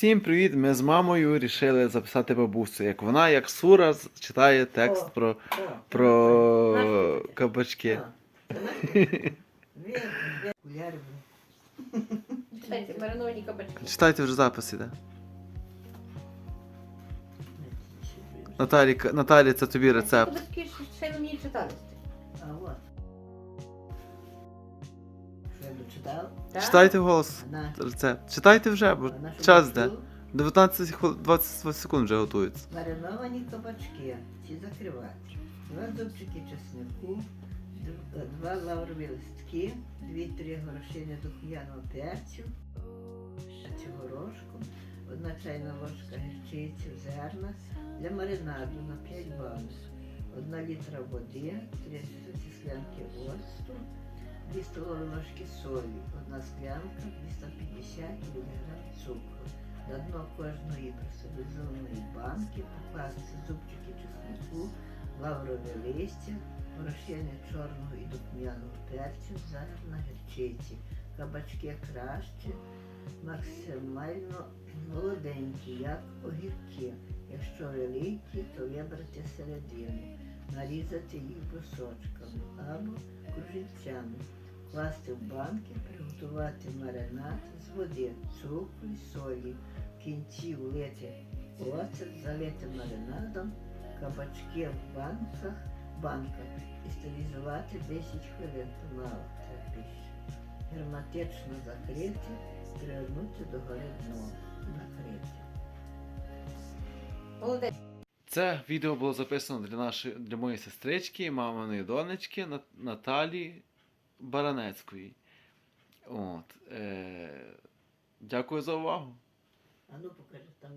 Всім привіт! Ми з мамою вирішили записати бабусю. Як вона, як сура, читає текст О. про, О, про Наш кабачки. Читайте, мариновані кабачки. Читайте вже запис іде. Наталі, Наталі, це тобі рецепт. Кабачки ще- не мені читали. А от. Читайте голос На. рецепт. Читайте вже, бо А на що час йде. 19 хвил- 20 секунд вже готується. Мариновані кабачки. Ці закривати. Два зубчики чеснику, дв- два лаврові листки, дві-три горошини духмяного перцю, цю горошку, одна чайна ложка гірчиці в зерна для маринаду на 5 банок, одна літра води, 3 склянки оцту, 2 столові ложки солі, одна склянка, 250 мг цукру. На дно кожної пресеризованої банки покласти зубчики чеснику, лаврове листя, горошини чорного і духмяного перцю, зерна гірчиці. Кабачки краще, максимально молоденькі, як огірки. Якщо великі, то вибрати середину, нарізати їх брусочками або кружельцями, класти в банки, приготувати маринад з води, цукру і солі. В кінці влити оцет, залити маринадом, кабачки в банках, банках і стерилізувати 10 хвилин, помало треба більше. Герметично закрити, привернути до гори дно, накрити. Це відео було записано для нашої для моєї сестрички, маминої донечки Нат- Наталі Баранецької. От, е, дякую за увагу. А ну покажи там.